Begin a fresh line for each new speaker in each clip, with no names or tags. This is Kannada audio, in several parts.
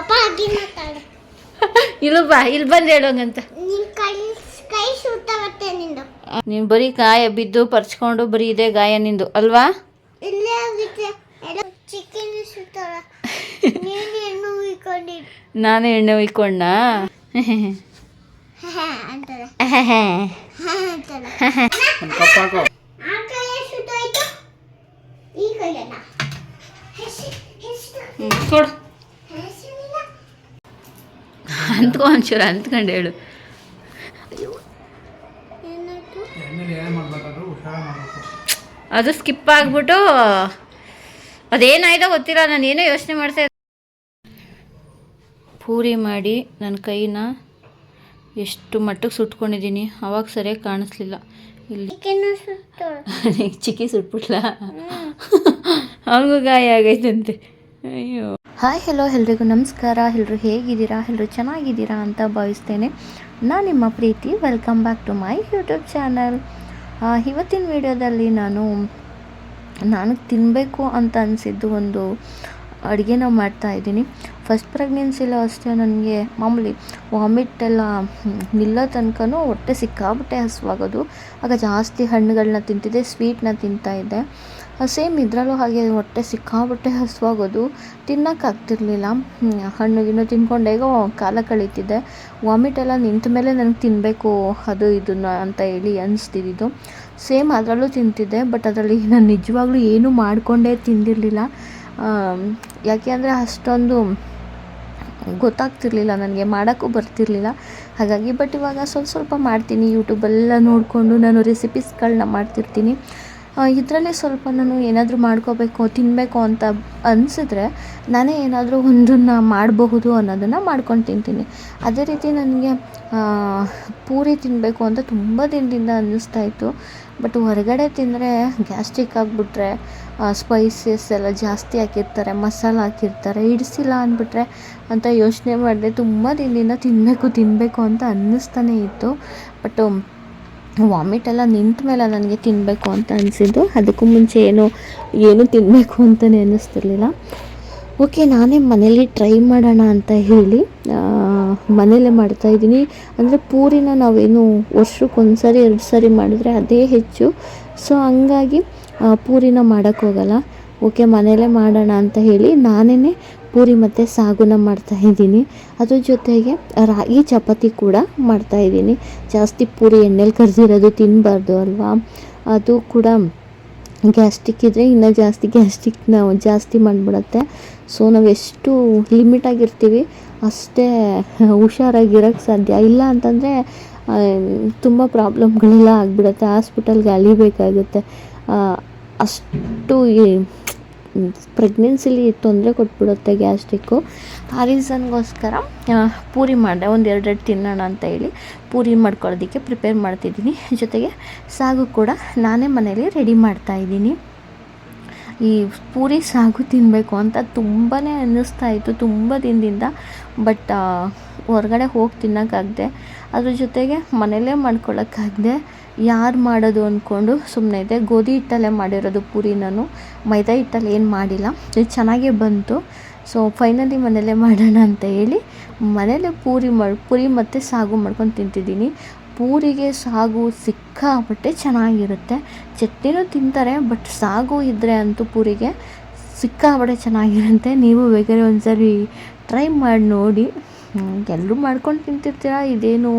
ಪಾಪ ಆಗಿ ಮಾತಾಡು.
ಇಲ್ಲಿ ಬಾ ಇಲ್ಲಿ ಬಂದು ಹೇಳೋಂಗಂತ.
ನಿನ್ ಕೈ ಕೈ ಸುತ್ತಾವತ್ತೆ ನಿಂದು.
ನೀನು ಬರೀ ಗಾಯ ಬಿದ್ದು ಪರ್ಚ್ಕೊಂಡು ಬರೀ ಇದೆ ಗಾಯ ನಿಂದು ಅಲ್ವಾ?
ಇಲ್ಲೇ ಆಗುತ್ತೆ ಎಲ್ಲ ಚಿಕನ್ ಸುತ್ತಾವ ನೀನು ಹೆಣ್ಣು
ನಾನು ಎಣ್ಣೆ ಉಯ್ಕೊಂಡ
ಆ ಕೈ ಸುತ್ತಾಯ್ತು ಈ ಕೈಯಲ್ಲ.
ಕೊಡು. ಅಂತ್ಕೊ ಒಂಚೂರು ಅಂತ್ಕೊಂಡು ಹೇಳು. ಅದು ಸ್ಕಿಪ್ ಆಗ್ಬಿಟ್ಟು ಅದೇನಾಯ್ತೋ ಗೊತ್ತಿಲ್ಲ ನಾನು ಏನೋ ಯೋಚನೆ ಮಾಡ್ತಾ ಇದ್ದೆ. ಪೂರಿ ಮಾಡಿ ನನ್ನ ಕೈನ ಎಷ್ಟು ಮಟ್ಟಕ್ಕೆ ಸುಟ್ಕೊಂಡಿದ್ದೀನಿ ಅವಾಗ ಸರಿಯಾಗಿ ಕಾಣಿಸ್ಲಿಲ್ಲ. ಇಲ್ಲಿ ಚಿಕ್ಕಿ ಸುಟ್ಬಿಟ್ಲ? ಅವ್ರಿಗೂ ಗಾಯ ಆಗೈತಂತೆ. ಅಯ್ಯೋ. ಹಾಯ್ ಹೆಲೋ ಎಲ್ರಿಗೂ ನಮಸ್ಕಾರ. ಎಲ್ಲರೂ ಹೇಗಿದ್ದೀರಾ? ಎಲ್ಲರೂ ಚೆನ್ನಾಗಿದ್ದೀರಾ ಅಂತ ಭಾವಿಸ್ತೇನೆ. ನಾನು ನಿಮ್ಮ ಪ್ರೀತಿ. Welcome back to my YouTube channel ಇವತ್ತಿನ ವಿಡಿಯೋದಲ್ಲಿ ನಾನು ನಾನು ತಿನ್ನಬೇಕು ಅಂತ ಅನಿಸಿದ್ದು ಒಂದು ಅಡುಗೆನ ಮಾಡ್ತಾ ಇದ್ದೀನಿ. ಫಸ್ಟ್ ಪ್ರೆಗ್ನೆನ್ಸಿಲೂ ಅಷ್ಟೇ ನನಗೆ ಮಾಮೂಲಿ ವಾಮಿಟ್ ಎಲ್ಲ ನಿಲ್ಲೋ ತನಕನೂ ಹೊಟ್ಟೆ ಸಿಕ್ಕಾಬಿಟ್ಟೆ ಹಸುವಾಗೋದು. ಆಗ ಜಾಸ್ತಿ ಹಣ್ಣುಗಳನ್ನ ತಿಂತಿದ್ದೆ ಸ್ವೀಟ್ನ ತಿಂತಾಯಿದ್ದೆ ಸೇಮ್ ಇದರಲ್ಲೂ ಹಾಗೆ ಹೊಟ್ಟೆ ಸಿಕ್ಕಾಬಿಟ್ಟೆ ಹಸುವಾಗೋದು. ತಿನ್ನೋಕ್ಕಾಗ್ತಿರ್ಲಿಲ್ಲ ಹಣ್ಣು ಗಿಣ್ಣು ತಿನ್ಕೊಂಡು. ಹೇಗೋ ಕಾಲ ಕಳೀತಿದ್ದೆ ವಾಮಿಟ್ ಎಲ್ಲ ನಿಂತ ಮೇಲೆ ನನಗೆ ತಿನ್ನಬೇಕು ಅದು ಇದನ್ನ ಅಂತ ಹೇಳಿ ಅನಿಸ್ತಿದ್ದು ಸೇಮ್ ಅದರಲ್ಲೂ ತಿಂತಿದ್ದೆ ಬಟ್ ಅದರಲ್ಲಿ ನಾನು ನಿಜವಾಗ್ಲೂ ಏನೂ ಮಾಡಿಕೊಂಡೇ ತಿಂದಿರಲಿಲ್ಲ. ಯಾಕೆ ಅಂದರೆ ಅಷ್ಟೊಂದು ಗೊತ್ತಾಗ್ತಿರ್ಲಿಲ್ಲ ನನಗೆ, ಮಾಡೋಕ್ಕೂ ಬರ್ತಿರ್ಲಿಲ್ಲ. ಹಾಗಾಗಿ ಬಟ್ ಇವಾಗ ಸ್ವಲ್ಪ ಸ್ವಲ್ಪ ಮಾಡ್ತೀನಿ. ಯೂಟ್ಯೂಬೆಲ್ಲ ನೋಡಿಕೊಂಡು ನಾನು ರೆಸಿಪೀಸ್ಗಳನ್ನ ಮಾಡ್ತಿರ್ತೀನಿ. ಇದರಲ್ಲೇ ಸ್ವಲ್ಪ ನಾನು ಏನಾದರೂ ಮಾಡ್ಕೋಬೇಕು ತಿನ್ನಬೇಕು ಅಂತ ಅನಿಸಿದ್ರೆ ನಾನೇ ಏನಾದರೂ ಒಂದನ್ನು ಮಾಡಬಹುದು ಅನ್ನೋದನ್ನು ಮಾಡ್ಕೊಂಡು ತಿಂತೀನಿ. ಅದೇ ರೀತಿ ನನಗೆ ಪೂರಿ ತಿನ್ನಬೇಕು ಅಂತ ತುಂಬ ದಿನದಿಂದ ಅನ್ನಿಸ್ತಾ ಇತ್ತು. ಬಟ್ ಹೊರಗಡೆ ತಿಂದರೆ ಗ್ಯಾಸ್ಟ್ರಿಕ್ ಆಗಿಬಿಟ್ರೆ ಸ್ಪೈಸಸ್ ಎಲ್ಲ ಜಾಸ್ತಿ ಹಾಕಿರ್ತಾರೆ, ಮಸಾಲ ಹಾಕಿರ್ತಾರೆ ಹಿಡಿಸಿಲ್ಲ ಅಂದ್ಬಿಟ್ರೆ ಅಂತ ಯೋಚನೆ ಮಾಡಿದೆ ತುಂಬ ದಿನದಿಂದ ತಿನ್ನಬೇಕು ತಿನ್ನಬೇಕು ಅಂತ ಅನ್ನಿಸ್ತಾನೆ ಇತ್ತು. ಬಟ್ ವಾಮಿಟ್ ಎಲ್ಲ ನಿಂತ ಮೇಲೆ ನನಗೆ ತಿನ್ನಬೇಕು ಅಂತ ಅನಿಸಿದ್ದು. ಅದಕ್ಕೂ ಮುಂಚೆ ಏನು ಏನು ತಿನ್ನಬೇಕು ಅಂತಲೇ ಅನ್ನಿಸ್ತಿರ್ಲಿಲ್ಲ. ಓಕೆ ನಾನೇ ಮನೇಲಿ ಟ್ರೈ ಮಾಡೋಣ ಅಂತ ಹೇಳಿ ಮನೇಲೇ ಮಾಡ್ತಾಯಿದ್ದೀನಿ ಅಂದರೆ ಪೂರಿನ ನಾವೇನು ವರ್ಷಕ್ಕೊಂದು ಸರಿ ಎರಡು ಸರಿ ಮಾಡಿದ್ರೆ ಅದೇ ಹೆಚ್ಚು. ಸೊ ಹಂಗಾಗಿ ಪೂರಿನ ಮಾಡೋಕ್ಕೋಗಲ್ಲ ಓಕೆ ಮನೇಲೇ ಮಾಡೋಣ ಅಂತ ಹೇಳಿ ನಾನೇ ಪೂರಿ ಮತ್ತು ಸಾಗುನ ಮಾಡ್ತಾಯಿದ್ದೀನಿ ಅದ್ರ ಜೊತೆಗೆ ರಾಗಿ ಚಪಾತಿ ಕೂಡ ಮಾಡ್ತಾ ಇದ್ದೀನಿ. ಜಾಸ್ತಿ ಪೂರಿ ಎಣ್ಣೆಲಿ ಕರೆದಿರೋದು ತಿನ್ನಬಾರ್ದು ಅಲ್ವಾ? ಅದು ಕೂಡ ಗ್ಯಾಸ್ಟಿಕ್ ಇದ್ದರೆ ಇನ್ನೂ ಜಾಸ್ತಿ ಗ್ಯಾಸ್ಟ್ರಿಕ್ ನಾವು ಜಾಸ್ತಿ ಮಾಡಿಬಿಡುತ್ತೆ. ಸೊ, ನಾವು ಎಷ್ಟು ಲಿಮಿಟಾಗಿರ್ತೀವಿ, ಅಷ್ಟೇ ಹುಷಾರಾಗಿರೋಕ್ಕೆ ಸಾಧ್ಯ. ಇಲ್ಲ ಅಂತಂದರೆ ತುಂಬ ಪ್ರಾಬ್ಲಮ್ಗಳೆಲ್ಲ ಆಗಿಬಿಡುತ್ತೆ. ಹಾಸ್ಪಿಟಲ್ಗೆ ಅಲಿಬೇಕಾಗುತ್ತೆ ಅಷ್ಟು ಪ್ರೆಗ್ನೆನ್ಸಿಲಿ ತೊಂದರೆ ಕೊಟ್ಬಿಡುತ್ತೆ ಗ್ಯಾಸ್ಟಿಕ್ಕು ಆ ರೀಸನ್ಗೋಸ್ಕರ ಪೂರಿ ಮಾಡಿದೆ, ಒಂದು ಎರಡೆರಡು ತಿನ್ನೋಣ ಅಂತ ಹೇಳಿ ಪೂರಿ ಮಾಡ್ಕೊಳ್ಳೋದಕ್ಕೆ ಪ್ರಿಪೇರ್ ಮಾಡ್ತಿದ್ದೀನಿ. ಜೊತೆಗೆ ಸಾಗು ಕೂಡ ನಾನೇ ಮನೇಲಿ ರೆಡಿ ಮಾಡ್ತಾಯಿದ್ದೀನಿ ಈ ಪೂರಿ ಸಾಗು ತಿನ್ನಬೇಕು ಅಂತ ತುಂಬಾ ಅನ್ನಿಸ್ತಾ ಇತ್ತು, ತುಂಬ ದಿನದಿಂದ. ಬಟ್ ಹೊರಗಡೆ ಹೋಗಿ ತಿನ್ನೋಕ್ಕಾಗದೆ, ಅದ್ರ ಜೊತೆಗೆ ಮನೇಲೇ ಮಾಡ್ಕೊಳ್ಳೋಕ್ಕಾಗದೆ ಯಾರು ಮಾಡೋದು ಅಂದ್ಕೊಂಡು ಸುಮ್ಮನೆ ಇದೆ. ಗೋಧಿ ಹಿಟ್ಟಲ್ಲೇ ಮಾಡಿರೋದು ಪೂರಿ ನಾನು ಮೈದಾ ಹಿಟ್ಟಲ್ಲಿ ಏನು ಮಾಡಿಲ್ಲ. ಇದು ಚೆನ್ನಾಗೇ ಬಂತು. ಸೊ ಫೈನಲಿ ಮನೇಲೇ ಮಾಡೋಣ ಅಂತ ಹೇಳಿ ಮನೇಲೇ ಪೂರಿ ಮಾಡಿ, ಪೂರಿ ಮತ್ತು ಸಾಗು ಮಾಡ್ಕೊಂಡು ತಿಂತಿದ್ದೀನಿ. ಪೂರಿಗೆ ಸಾಗು ಸಿಕ್ಕಾಪಟ್ಟೆ ಚೆನ್ನಾಗಿರುತ್ತೆ. ಚಟ್ನಿನೂ ತಿಂತಾರೆ ಬಟ್ ಸಾಗು ಇದ್ದರೆ ಅಂತೂ ಪೂರಿಗೆ ಸಿಕ್ಕಾಪಟ್ಟೆ ಚೆನ್ನಾಗಿರುತ್ತೆ. ನೀವು ಬೇಕಾದ್ರೆ ಒಂದ್ಸರಿ ಟ್ರೈ ಮಾಡಿ ನೋಡಿ. ಎಲ್ಲರೂ ಮಾಡ್ಕೊಂಡು ತಿಂತಿರ್ತೀರ? ಇದೇನು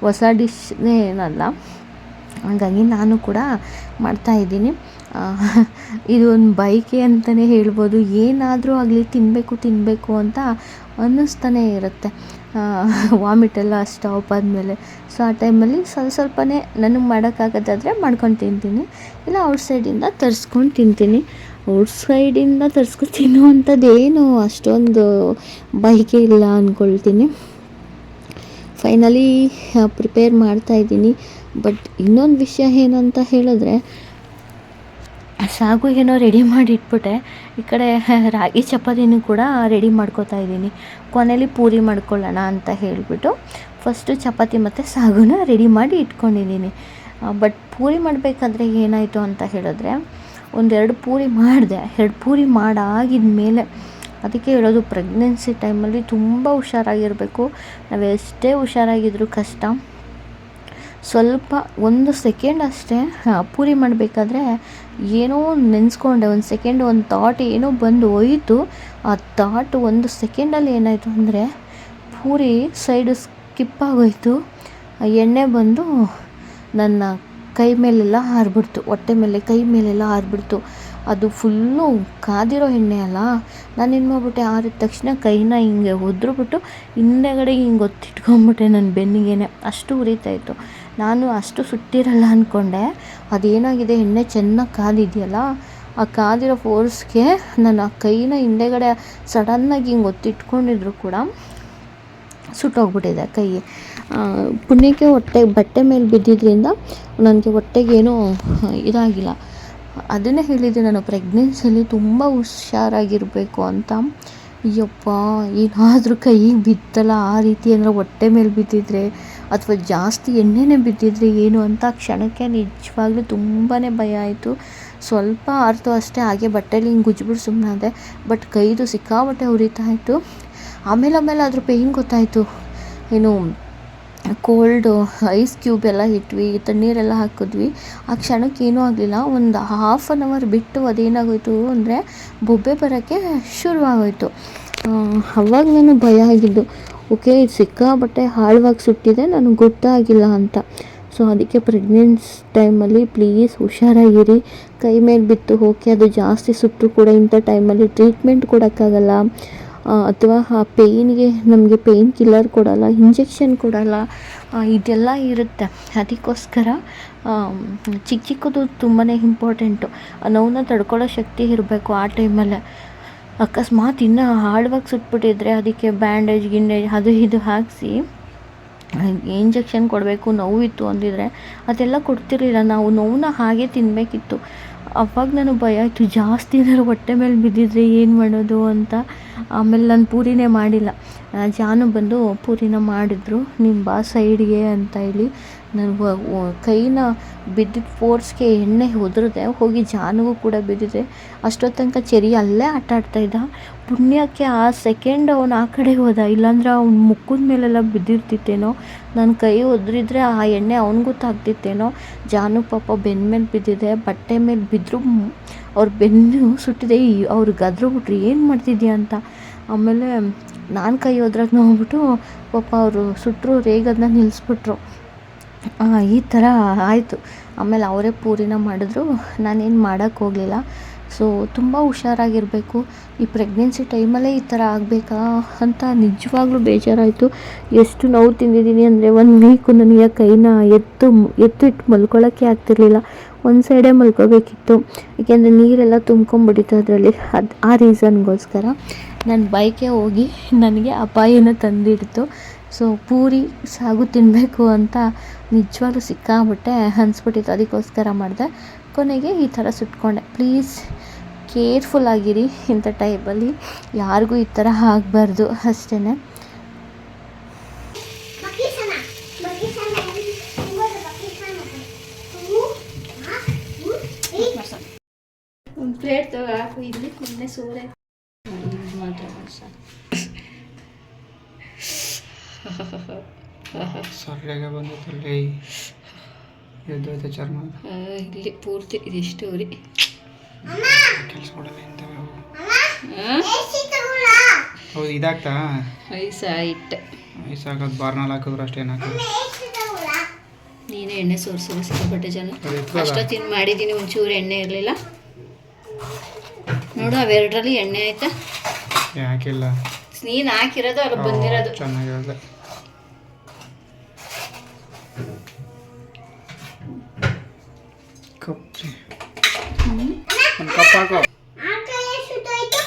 ಹೊಸ ಡಿಶ್ನೇ ಏನಲ್ಲ. ಹಾಗಾಗಿ ನಾನು ಕೂಡ ಮಾಡ್ತಾಯಿದ್ದೀನಿ ಇದು ಒಂದು ಬೈಕೆ ಅಂತಲೇ ಹೇಳ್ಬೋದು. ಏನಾದರೂ ಆಗಲಿ ತಿನ್ನಬೇಕು ತಿನ್ನಬೇಕು ಅಂತ ಅನ್ನಿಸ್ತಾನೆ ಇರುತ್ತೆ. ವಾಮಿಟ್ ಎಲ್ಲ ಸ್ಟಾಪ್ ಆದಮೇಲೆ. ಸೊ ಆ ಟೈಮಲ್ಲಿ ಸ್ವಲ್ಪ ಸ್ವಲ್ಪನೇ ನನಗೆ ಮಾಡೋಕ್ಕಾಗೋದಾದರೆ ಮಾಡ್ಕೊಂಡು ತಿಂತೀನಿ. ಇಲ್ಲ ಔಟ್ಸೈಡಿಂದ ತರಿಸ್ಕೊಂಡು ತಿಂತೀನಿ. ಔಟ್ಸೈಡಿಂದ ತರಿಸ್ಕೊಂಡು ತಿನ್ನುವಂಥದ್ದೇನು ಅಷ್ಟೊಂದು ಬೈಕೆ ಇಲ್ಲ ಅಂದ್ಕೊಳ್ತೀನಿ ಫೈನಲಿ ಪ್ರಿಪೇರ್ ಮಾಡ್ತಾಯಿದ್ದೀನಿ ಬಟ್ ಇನ್ನೊಂದು ವಿಷಯ ಏನಂತ ಹೇಳಿದ್ರೆ ಸಾಗು ಏನೋ ರೆಡಿ ಮಾಡಿ ಇಟ್ಬಿಟ್ಟೆ. ಈ ಕಡೆ ರಾಗಿ ಚಪಾತಿನೂ ಕೂಡ ರೆಡಿ ಮಾಡ್ಕೋತಾ ಇದ್ದೀನಿ. ಕೊನೆಯಲ್ಲಿ ಪೂರಿ ಮಾಡ್ಕೊಳ್ಳೋಣ ಅಂತ ಹೇಳಿಬಿಟ್ಟು ಫಸ್ಟು ಚಪಾತಿ ಮತ್ತು ಸಾಗುನ ರೆಡಿ ಮಾಡಿ ಇಟ್ಕೊಂಡಿದ್ದೀನಿ. ಬಟ್ ಪೂರಿ ಮಾಡಬೇಕಾದ್ರೆ ಏನಾಯಿತು ಅಂತ ಹೇಳಿದ್ರೆ, ಒಂದೆರಡು ಪೂರಿ ಮಾಡಿದೆ. ಎರಡು ಪೂರಿ ಮಾಡಾಗಿದ ಮೇಲೆ ಅದಕ್ಕೆ ಹೇಳೋದು ಪ್ರೆಗ್ನೆನ್ಸಿ ಟೈಮಲ್ಲಿ ತುಂಬ ಹುಷಾರಾಗಿರಬೇಕು. ನಾವು ಎಷ್ಟೇ ಹುಷಾರಾಗಿದ್ರೂ ಕಷ್ಟ. ಸ್ವಲ್ಪ ಒಂದು ಸೆಕೆಂಡ್ ಅಷ್ಟೇ ಪೂರಿ ಮಾಡಬೇಕಾದ್ರೆ ಏನೋ ನೆನೆಸ್ಕೊಂಡೆ, ಒಂದು ಸೆಕೆಂಡ್ ಒಂದು ಥಾಟ್ ಏನೋ ಬಂದು ಹೋಯಿತು. ಆ ಥಾಟ್ ಒಂದು ಸೆಕೆಂಡಲ್ಲಿ ಏನಾಯಿತು ಅಂದರೆ, ಪೂರಿ ಸೈಡು ಸ್ಕಿಪ್ ಆಗೋಯ್ತು. ಎಣ್ಣೆ ಬಂದು ನನ್ನ ಕೈ ಮೇಲೆಲ್ಲ ಹಾರಿಬಿಡ್ತು ಹೊಟ್ಟೆ ಮೇಲೆ ಕೈ ಮೇಲೆಲ್ಲ ಹಾರಿಬಿಡ್ತು ಅದು ಫುಲ್ಲು ಕಾದಿರೋ ಎಣ್ಣೆ ಅಲ್ಲ, ನಾನು ಏನು ಮಾಡಿಬಿಟ್ಟೆ, ಆರಿದ ತಕ್ಷಣ ಕೈನ ಹಿಂಗೆ ಒದ್ರುಬಿಟ್ಟು, ಹಿಂದೆಗಡೆ ಹಿಂಗೆ ಒತ್ತಿಟ್ಕೊಂಬಿಟ್ಟೆ ನನ್ನ ಬೆನ್ನಿಗೇನೆ. ಅಷ್ಟು ಉರಿತಾಯಿತ್ತು ನಾನು ಅಷ್ಟು ಸುಟ್ಟಿರಲ್ಲ ಅಂದ್ಕೊಂಡೆ ಅದೇನಾಗಿದೆ? ಎಣ್ಣೆ ಚೆನ್ನಾಗಿ ಕಾದಿದೆಯಲ್ಲ? ಆ ಕಾದಿರೋ ಫೋರ್ಸ್ಗೆ ನನ್ನ ಕೈನ ಹಿಂದೆಗಡೆ ಸಡನ್ನಾಗಿ ಹಿಂಗೆ ಒತ್ತಿಟ್ಕೊಂಡಿದ್ರು ಕೂಡ ಸುಟ್ಟೋಗ್ಬಿಟ್ಟಿದೆ ಕೈ. ಪುಣ್ಯಕ್ಕೆ ಹೊಟ್ಟೆ, ಬಟ್ಟೆ ಮೇಲೆ ಬಿದ್ದಿದ್ದರಿಂದ ನನಗೆ ಹೊಟ್ಟೆಗೇನೂ ಇದಾಗಿಲ್ಲ. ಅದನ್ನೇ ಹೇಳಿದ್ದೆ ನಾನು. ಪ್ರೆಗ್ನೆನ್ಸಿಯಲ್ಲಿ ತುಂಬ ಹುಷಾರಾಗಿರಬೇಕು ಅಂತ. ಯಪ್ಪ ಏನಾದರೂ ಕೈಗೆ ಬಿತ್ತಲ್ಲ? ಆ ರೀತಿ ಅಂದರೆ ಹೊಟ್ಟೆ ಮೇಲೆ ಬಿದ್ದಿದ್ರೆ ಅಥವಾ ಜಾಸ್ತಿ ಎಣ್ಣೆನೇ ಬಿದ್ದಿದ್ರೆ ಏನು ಅಂತ ಕ್ಷಣಕ್ಕೆ ನಿಜವಾಗ್ಲೂ ತುಂಬಾ ಭಯ ಆಯಿತು. ಸ್ವಲ್ಪ ಆರ್ತು ಅಷ್ಟೇ, ಹಾಗೆ ಬಟ್ಟೆಲಿ ಹಿಂಗೆ ಗುಜ್ಬಿಟ್ಟು ಸುಮ್ಮನೆ ಅದೇ ಬಟ್ ಕೈದು ಸಿಕ್ಕಾಪಟ್ಟೆ ಉರಿತಾ ಇತ್ತು. ಆಮೇಲೆ ಆಮೇಲೆ ಅದ್ರ ಪೇಯ್ನ್ ಗೊತ್ತಾಯಿತು. ಏನು ಕೋಲ್ಡು ಐಸ್ ಕ್ಯೂಬ್ ಎಲ್ಲ ಇಟ್ವಿ, ತಣ್ಣೀರೆಲ್ಲ ಹಾಕಿದ್ವಿ. ಆ ಕ್ಷಣಕ್ಕೆ ಏನೂ ಆಗಲಿಲ್ಲ. ಒಂದು ಹಾಫ್ ಆನ್ ಅವರ್ ಬಿಟ್ಟು ಅದೇನಾಗೋಯಿತು ಅಂದರೆ ಬೊಬ್ಬೆ ಬರೋಕ್ಕೆ ಶುರುವಾಗೋಯಿತು. ಅವಾಗ ನಾನು ಭಯ ಆಗಿದ್ದು. ಓಕೆ, ಇದು ಸಿಕ್ಕಾಬಟ್ಟೆ ಆಳವಾಗಿ ಸುಟ್ಟಿದೆ, ನನಗೆ ಗೊತ್ತಾಗಿಲ್ಲ ಅಂತ. ಸೊ ಅದಕ್ಕೆ ಪ್ರೆಗ್ನೆನ್ಸ್ ಟೈಮಲ್ಲಿ ಪ್ಲೀಸ್ ಹುಷಾರಾಗಿರಿ. ಕೈ ಮೇಲೆ ಬಿತ್ತು ಹೋಗಿ ಅದು ಜಾಸ್ತಿ ಸುಟ್ಟರು ಕೂಡ ಇಂಥ ಟೈಮಲ್ಲಿ ಟ್ರೀಟ್ಮೆಂಟ್ ಕೊಡೋಕ್ಕಾಗಲ್ಲ. ಅಥವಾ ಆ ಪೇಯ್ನ್ಗೆ ನಮಗೆ ಪೇಯ್ನ್ ಕಿಲ್ಲರ್ ಕೊಡಲ್ಲ ಇಂಜೆಕ್ಷನ್ ಕೊಡಲ್ಲ ಇದೆಲ್ಲ ಇರುತ್ತೆ. ಅದಕ್ಕೋಸ್ಕರ ಚಿಕ್ಕ ಚಿಕ್ಕದು ತುಂಬಾ ಇಂಪಾರ್ಟೆಂಟು ನೋವನ್ನ ತಡ್ಕೊಳ್ಳೋ ಶಕ್ತಿ ಇರಬೇಕು ಆ ಟೈಮಲ್ಲೇ ಅಕಸ್ಮಾತ್ ಇನ್ನೂ ಆಳವಾಗಿ ಸುಟ್ಬಿಟ್ಟಿದ್ರೆ ಅದಕ್ಕೆ ಬ್ಯಾಂಡೇಜ್ ಗಿಂಡೇಜ್ ಅದು ಇದು ಹಾಕಿಸಿ ಇಂಜೆಕ್ಷನ್ ಕೊಡಬೇಕು ನೋವಿತ್ತು ಅಂದಿದ್ರೆ, ಅದೆಲ್ಲ ಕೊಡ್ತಿರಲಿಲ್ಲ. ನಾವು ನೋವನ್ನ ಹಾಗೆ ತಿನ್ನಬೇಕಿತ್ತು ಅವಾಗ ನನಗೆ ಭಯ ಆಯಿತು. ಜಾಸ್ತಿ ಏನಾದ್ರು ಹೊಟ್ಟೆ ಮೇಲೆ ಬಿದ್ದಿದ್ರೆ ಏನು ಮಾಡೋದು ಅಂತ. ಆಮೇಲೆ ನಾನು ಪೂರಿನೇ ಮಾಡಿಲ್ಲ. ಜಾನು ಬಂದು ಪೂರಿನ ಮಾಡಿದ್ರು. ನಿಮ್ಮ ಬಾ ಸೈಡ್ಗೆ ಅಂತ ಹೇಳಿ. ನಾನು ವ- ವ- ಕೈನ ಬಿದ್ದಿದ್ದ ಫೋರ್ಸ್ಗೆ ಎಣ್ಣೆ ಉದುರಿದೆ ಹೋಗಿ ಜಾನಿಗೂ ಕೂಡ ಬಿದ್ದಿದೆ. ಅಷ್ಟೊತ್ತು ತನಕ ಚೆರಿ ಅಲ್ಲೇ ಆಟ ಇದ್ದ. ಪುಣ್ಯಕ್ಕೆ ಆ ಸೆಕೆಂಡ್ ಅವನು ಆ ಕಡೆ ಹೋದ. ಇಲ್ಲಾಂದ್ರೆ ಅವ್ನ ಮುಖದ ಮೇಲೆಲ್ಲ ಬಿದ್ದಿರ್ತಿತ್ತೇನೋ. ನನ್ನ ಕೈ ಒದ್ರಿದ್ರೆ ಆ ಎಣ್ಣೆ ಅವನಿಗೂ ತಾಗ್ತಿತ್ತೇನೋ. ಜಾನು ಪಾಪ ಬೆನ್ನ ಮೇಲೆ ಬಿದ್ದಿದೆ, ಬಟ್ಟೆ ಮೇಲೆ ಬಿದ್ದರೂ ಅವ್ರ ಬೆನ್ನು ಸುಟ್ಟಿದೆ. ಅವ್ರು ಗದ್ರು ಬಿಟ್ರಿ, ಏನು ಮಾಡ್ತಿದ್ಯಾ ಅಂತ? ಆಮೇಲೆ ನಾನು ಕೈ ಹೋದ್ರಾಗ ನೋಡ್ಬಿಟ್ಟು ಪಾಪ ಅವರು ಸುಟ್ಟರು ರೇಗದನ್ನ ನಿಲ್ಲಿಸ್ಬಿಟ್ರು ಈ ಥರ ಆಯಿತು. ಆಮೇಲೆ ಅವರೇ ಪೂರಿನ ಮಾಡಿದ್ರು. ನಾನೇನು ಮಾಡೋಕ್ಕೆ ಹೋಗಲಿಲ್ಲ. ಸೊ ತುಂಬ ಹುಷಾರಾಗಿರಬೇಕು. ಈ ಪ್ರೆಗ್ನೆನ್ಸಿ ಟೈಮಲ್ಲೇ ಈ ಥರ ಆಗಬೇಕಾ ಅಂತ ನಿಜವಾಗ್ಲೂ ಬೇಜಾರಾಯಿತು. ಎಷ್ಟು ನೋವು ತಿಂದಿದ್ದೀನಿ ಅಂದರೆ ಒಂದು ವೀಕು ನನಗೆ ಕೈನ ಎತ್ತು ಎತ್ತು ಇಟ್ಟು ಮಲ್ಕೊಳ್ಳೋಕ್ಕೆ ಆಗ್ತಿರ್ಲಿಲ್ಲ. ಒಂದು ಸೈಡೇ ಮಲ್ಕೋಬೇಕಿತ್ತು. ಏಕೆಂದರೆ ನೀರೆಲ್ಲ ತುಂಬ್ಕೊಂಬಿಟ್ಟಿತ್ತು ಅದರಲ್ಲಿ. ಅದು, ಆ ರೀಸನ್ಗೋಸ್ಕರ ನನ್ನ ಬೈಕೇ ಹೋಗಿ ನನಗೆ ಅಪಾಯನ ತಂದಿಡ್ತು. ಸೊ ಪೂರಿ ಸಾಗು ತಿನ್ನಬೇಕು ಅಂತ ನಿಜವಾಗ್ಲೂ ಸಿಕ್ಕಾಬಿಟ್ಟೆ ಅನ್ಸ್ಬಿಟ್ಟಿತ್ತು. ಅದಕ್ಕೋಸ್ಕರ ಮಾಡಿದೆ. ಕೊನೆಗೆ ಈ ಥರ ಸುಟ್ಕೊಂಡೆ. ಪ್ಲೀಸ್ ಕೇರ್ಫುಲ್ ಆಗಿರಿ ಇಂಥ ಟೈಮಲ್ಲಿ ಯಾರಿಗೂ ಈ ಥರ ಆಗಬಾರ್ದು ಅಷ್ಟೇ ಪ್ಲೇಟ್ ಹಾಕು. ಇಲ್ಲಿ ನಿನ್ನೆ ಸೂರೆ. ಮಾತ್ರ
ಸೊಳ್ಳೆಗೆ ಬಂದಿತ್ತಲ್ಲಿ ಎದ್ದೋಯ್ತು ಚರ್ಮ.
ಇಲ್ಲಿ ಪೂರ್ತಿ ಇದಿಷ್ಟು ಉರಿ
ಕೆಲಸ ಕೊಡಲ್ಲ ಇಂಥವು ಹೌದು ಇದಾಗ್ತಾ?
ಐಸ್
ಹಾಕೋದು ಬಾರ್ನಲ್ಲಿ ಹಾಕಿದ್ರು ಅಷ್ಟೇ ಹಾಕೋದು
ಏಸಿ ತಗೊಳ್ಳ
ನೀನೇ ಎಣ್ಣೆ ಸೋರಿಸು ಸಿಕ್ಕಾಪಟ್ಟೆ ಜನ. ಅಷ್ಟೊತ್ತಿನ ಮಾಡಿದ್ದೀನಿ ಒಂಚೂರು ಎಣ್ಣೆ ಇರಲಿಲ್ಲ. ನೋಡು ಅವೆರಡರಲ್ಲಿ ಎಣ್ಣೆ ಆಯ್ತಾ?
ಯಾಕಿಲ್ಲ
ನೀನು ಹಾಕಿರೋದು ಅಲ್ಲಿ ಬಂದಿರೋದು.
ಚೆನ್ನಾಗಿ ಒಂದು ಕಪ್
ಆ ಕೈ ಸುಟ್ಟೋಯ್ತು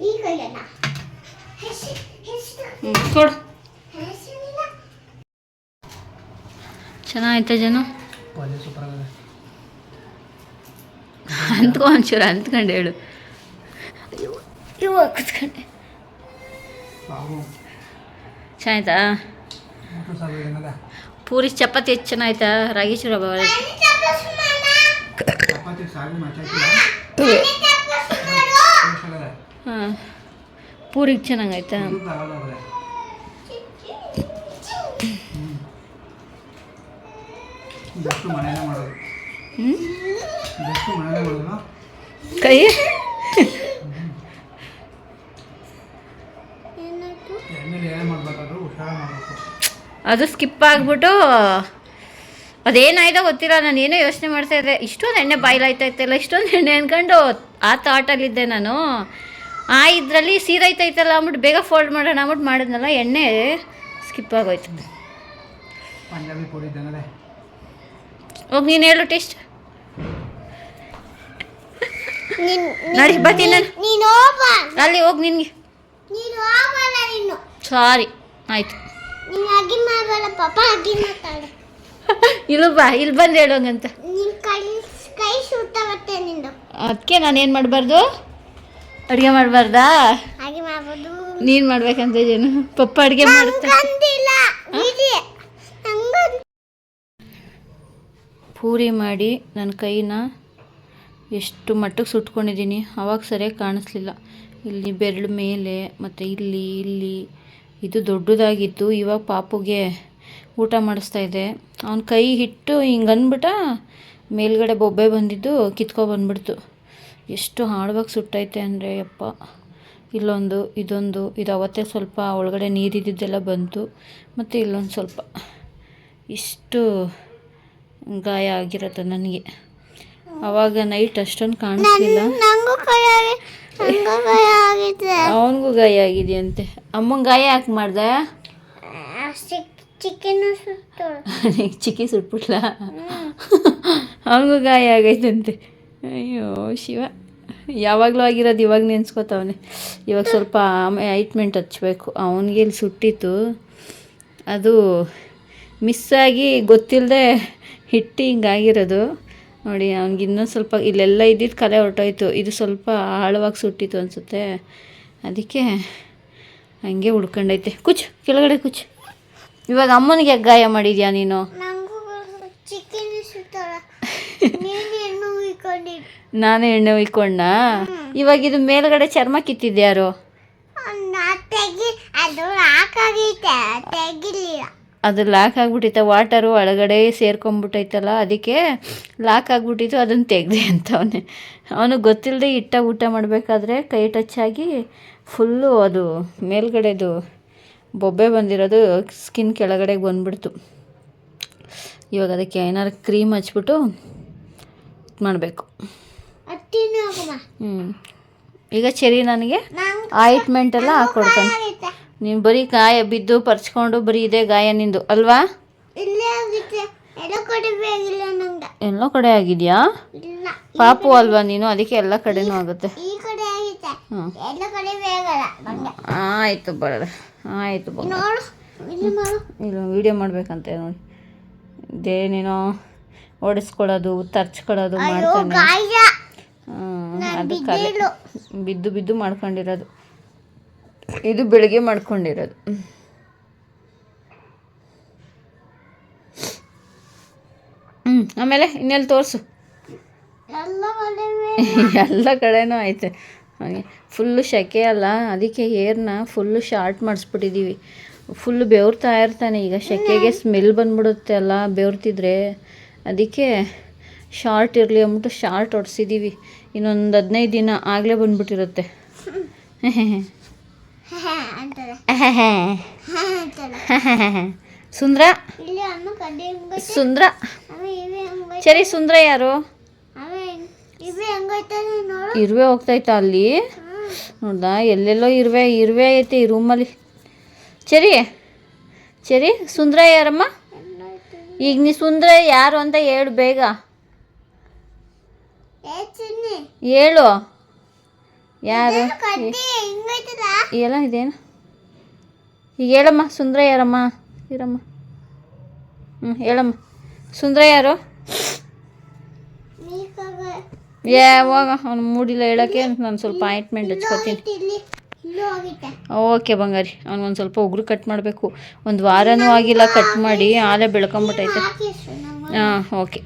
ಈ ಕೈಯಲ್ಲ ಹೆಸಿ ಹೆಸಿ
ಹ್ಞೂ ಕೊಡು ಜನ. ಅಂತ್ಕೊ ಒಂಚೂರು ಅಂತ್ಕೊಂಡು ಹೇಳು. ಇವಾಗ ಕುತ್ಕೊಂಡೆ. ಚೆನ್ನಾಯ್ತಾ? ಪೂರಿ ಚಪಾತಿ ಎಷ್ಟು ಚೆನ್ನಾಯ್ತಾ ರಾಗಿ ಚೂರ
ಹಾಂ
ಪೂರಿಗೆ ಚೆನ್ನಾಗೈತಾ ಕೈ? ಅದು ಸ್ಕಿಪ್ ಆಗಿಬಿಟ್ಟು ಅದೇನಾಯ್ತೋ ಗೊತ್ತಿಲ್ಲ ನಾನು ಏನೋ ಯೋಚನೆ ಮಾಡ್ತಾ ಇದ್ದೆ ಇಷ್ಟೊಂದು ಎಣ್ಣೆ ಬಾಯ್ಲಾಯ್ತೈತಲ್ಲ ಇಷ್ಟೊಂದು ಎಣ್ಣೆ ಅನ್ಕೊಂಡು ಆ ಥಾಟಲ್ಲಿದ್ದೆ ನಾನು. ಆ ಇದರಲ್ಲಿ ಸೀದಾಯ್ತೈತಲ್ಲ ಅಂದ್ಬಿಟ್ಟು ಬೇಗ ಫೋಲ್ಡ್ ಮಾಡೋಣ ಅಂದ್ಬಿಟ್ಟು ಮಾಡಿದ್ನಲ್ಲ ಎಣ್ಣೆ ಸ್ಕಿಪ್ ಆಗೋಯ್ತು. ಹೋಗಿ ನೀನು ಹೇಳು ಟೇಸ್ಟ್. ನಡಿ ಬರ್ತೀನಿ ನಾನು ಅಲ್ಲಿ ಹೋಗಿ ನಿನ್ಗೆ. ಸಾರಿ ಆಯಿತು.
ಪಾಪ ಅಗಿ ಮಾತಾಡು
ಇಲ್ಲಿ ಬಾ ಇಲ್ಲಿ ಬಂದು ಹೇಳೋಂಗಂತ ಅದಕ್ಕೆ ನಾನು ಏನು ಮಾಡಬಾರ್ದು? ಅಡುಗೆ ಮಾಡಬಾರ್ದಾ? ನೀನು ಮಾಡ್ಬೇಕಂತ ಏನು ಪಪ್ಪ ಅಡುಗೆ
ನಂಗಂತ
ಪೂರಿ ಮಾಡಿ ನನ್ನ ಕೈನ ಎಷ್ಟು ಮಟ್ಟಕ್ಕೆ ಸುಟ್ಕೊಂಡಿದ್ದೀನಿ ಅವಾಗ ಸರಿಯಾಗಿ ಕಾಣಿಸ್ಲಿಲ್ಲ. ಇಲ್ಲಿ ಬೆರಳು ಮೇಲೆ ಮತ್ತು ಇಲ್ಲಿ ಇಲ್ಲಿ. ಇದು ದೊಡ್ಡದಾಗಿತ್ತು ಇವಾಗ ಪಾಪುಗೆ ಊಟ ಮಾಡಿಸ್ತಾ ಇದ್ದೆ. ಅವ್ನ ಕೈ ಹಿಟ್ಟು ಹಿಂಗೆ ಅಂದ್ಬಿಟ್ಟ ಮೇಲ್ಗಡೆ ಬೊಬ್ಬೆ ಬಂದಿದ್ದು ಕಿತ್ಕೊ ಬಂದ್ಬಿಡ್ತು. ಎಷ್ಟು ಹಾಳವಾಗಿ ಸುಟ್ಟೈತೆ ಅಂದರೆ ಯಪ್ಪ. ಇಲ್ಲೊಂದು ಇದೊಂದು ಇದು ಅವತ್ತೇ ಸ್ವಲ್ಪ ಒಳಗಡೆ ನೀರಿದ್ದಿದ್ದೆಲ್ಲ ಬಂತು ಮತ್ತು ಇಲ್ಲೊಂದು ಸ್ವಲ್ಪ. ಇಷ್ಟು ಗಾಯ ಆಗಿರತ್ತೆ ನನಗೆ. ಅವಾಗ ನೈಟ್ ಅಷ್ಟೊಂದು ಕಾಣಿಸ್ಲಿಲ್ಲ. ಅವನಿಗೂ ಗಾಯ ಆಗಿದೆಯಂತೆ. ಅಮ್ಮಂಗೆ ಗಾಯ ಯಾಕೆ ಮಾಡ್ದೆ?
ಚಿಕನ್
ಚಿಕ್ಕಿ ಸುಟ್ಬಿಟ್ಲ? ಅವನಿಗೂ ಗಾಯ ಆಗೈತಂತೆ. ಅಯ್ಯೋ ಶಿವ. ಯಾವಾಗಲೂ ಆಗಿರೋದು ಇವಾಗ ನೆನ್ಸ್ಕೊತಾವನೆ. ಇವಾಗ ಸ್ವಲ್ಪ ಐಟ್ಮೆಂಟ್ ಹಚ್ಬೇಕು. ಅವನಿಗೆ ಇಲ್ಲಿ ಸುಟ್ಟಿತ್ತು. ಅದು ಮಿಸ್ಸಾಗಿ ಗೊತ್ತಿಲ್ಲದೆ ಹಿಟ್ಟು ಹಿಂಗಾಗಿರೋದು. ನೋಡಿ ಅವ್ನಿಗೆ ಇನ್ನೊಂದು ಸ್ವಲ್ಪ ಇಲ್ಲೆಲ್ಲ ಇದ್ದಿದ್ದು ಕಲೆ ಹೊರಟೋಯ್ತು. ಇದು ಸ್ವಲ್ಪ ಆಳವಾಗಿ ಸುಟ್ಟಿತ್ತು ಅನಿಸುತ್ತೆ. ಅದಕ್ಕೆ ಹಂಗೆ ಉಳ್ಕೊಂಡೈತೆ. ಕುಚ್ ಕೆಳಗಡೆ ಕುಚ್. ಇವಾಗ ಅಮ್ಮನಿಗೆ ಗಾಯ ಮಾಡಿದ್ಯಾ ನೀನು?
ನಾನು
ಎಣ್ಣೆ ಉಯ್ಕೊಂಡ. ಇವಾಗ ಇದು ಮೇಲ್ಗಡೆ ಚರ್ಮ ಕಿತ್ತಿದ್ಯಾರು
ಅದು
ಲಾಕ್ ಆಗ್ಬಿಟ್ಟಿತ್ತ. ವಾಟರು ಒಳಗಡೆ ಸೇರ್ಕೊಂಡ್ಬಿಟ್ಟೈತಲ್ಲ ಅದಕ್ಕೆ ಲಾಕ್ ಆಗ್ಬಿಟ್ಟಿತ್ತು ಅದನ್ನು ತೆಗ್ದೆ ಅವನೇ. ಅವನು ಗೊತ್ತಿಲ್ಲದೆ ಇಟ್ಟ ಊಟ ಮಾಡಬೇಕಾದ್ರೆ ಕೈ ಟಚ್ ಆಗಿ ಫುಲ್ಲು ಅದು ಮೇಲ್ಗಡೆದು ಬೊಬ್ಬೆ ಬಂದಿರೋದು ಸ್ಕಿನ್ ಕೆಳಗಡೆಗೆ ಬಂದುಬಿಡ್ತು. ಇವಾಗ ಅದಕ್ಕೆ ಏನಾರು ಕ್ರೀಮ್ ಹಚ್ಬಿಟ್ಟು ಮಾಡಬೇಕು.
ಹತ್ತಿನ ಹೋಗಮ್ಮ
ಹ್ಞೂ ಈಗ ಚೆರಿ ನನಗೆ ಆಯಿಟ್ಮೆಂಟ್ ಎಲ್ಲ ಹಾಕ್ಕೊಡ್ತಾನೆ ನೀನು ಬರೀ ಗಾಯ ಬಿದ್ದು ಪರ್ಚ್ಕೊಂಡು ಬರೀ ಇದೆ ಗಾಯ ನಿಂದು ಅಲ್ವಾ?
ಎಲ್ಲೋ ಕಡೆ
ಆಗಿದೆಯಾ? ಪಾಪು ಅಲ್ವಾ ನೀನು? ಅದಕ್ಕೆ ಎಲ್ಲ ಕಡೆನೂ ಆಗುತ್ತೆ. ಆಯಿತು ಬರೋದು ಆಯಿತು
ಇಲ್ಲಿ
ವೀಡಿಯೋ ಮಾಡ್ಬೇಕಂತೆ ನೋಡಿ. ಇದೇನೇನೋ ಓಡಿಸ್ಕೊಳ್ಳೋದು ತರ್ಚ್ಕೊಳ್ಳೋದು ಮಾಡ್ತಾನೆ.
ಗಾಯ.
ಹ್ಮ್, ಅದು ಬಿದ್ದು ಬಿದ್ದು ಮಾಡ್ಕೊಂಡಿರೋದು. ಇದು ಬೆಳಿಗ್ಗೆ ಮಾಡ್ಕೊಂಡಿರೋದು. ಹ್ಞೂ ಆಮೇಲೆ ಇನ್ನೆಲ್ಲಿ ತೋರಿಸು.
ಎಲ್ಲ
ಕಡೆನೂ ಐತೆ. ಹಾಗೆ ಫುಲ್ಲು ಸೆಕೆ ಅಲ್ಲ ಅದಕ್ಕೆ ಹೇರ್ನ ಫುಲ್ಲು ಶಾರ್ಟ್ ಮಾಡಿಸ್ಬಿಟ್ಟಿದ್ದೀವಿ ಫುಲ್ಲು ಬೆವರ್ತಾ ಇರ್ತಾನೆ ಈಗ ಸೆಕೆಗೆ ಸ್ಮೆಲ್ ಬಂದ್ಬಿಡುತ್ತೆ ಅಲ್ಲ ಬೆವರ್ತಿದ್ರೆ. ಅದಕ್ಕೆ ಶಾರ್ಟ್ ಇರಲಿ ಅಂದ್ಬಿಟ್ಟು ಶಾರ್ಟ್ ಹೊಡ್ಸಿದ್ದೀವಿ ಇನ್ನೊಂದು ಹದಿನೈದು ದಿನ ಆಗಲೇ ಬಂದ್ಬಿಟ್ಟಿರುತ್ತೆ. ಸುಂದ್ರ? ಸುಂದ್ರ. ಸರಿ ಸುಂದ್ರ ಯಾರು? ಇರುವೆ ಹೋಗ್ತೈತ ಅಲ್ಲಿ. ನೋಡ್ದಾ ಎಲ್ಲೆಲ್ಲೋ ಇರುವೆ ಇರುವೆ ಐತೆ ಈ ರೂಮಲ್ಲಿ ಚರಿ ಚರಿ ಸುಂದ್ರ ಯಾರಮ್ಮ? ಈಗ ನೀ ಸುಂದ್ರ ಯಾರು ಅಂತ ಹೇಳು ಬೇಗ. ಹೇಳು. ಯಾರು? ಎಲ್ಲ ಇದೇನು? ಈಗ ಹೇಳಮ್ಮ ಸುಂದ್ರ ಯಾರಮ್ಮ? ಇರಮ್ಮ. ಹ್ಞೂ ಹೇಳಮ್ಮ. ಸುಂದ್ರ ಯಾರು? ಯಾವಾಗ ಅವ್ನು ಮೂಡಿಲ್ಲ ಹೇಳೋಕ್ಕೆ ನಾನು ಸ್ವಲ್ಪ ಆಯಿಂಟ್ಮೆಂಟ್ ಹಚ್ಕೊತೀನಿ. ಓಕೆ ಬಂಗಾರಿ ಅವ್ನಿಗೊಂದು ಸ್ವಲ್ಪ ಉಗುರು ಕಟ್ ಮಾಡಬೇಕು. ಒಂದು ವಾರನೂ ಆಗಿಲ್ಲ ಕಟ್ ಮಾಡಿ ಆಲೆ ಬೆಳ್ಕೊಂಬಿಟ್ಟೈತೆ. ಹಾಂ ಓಕೆ.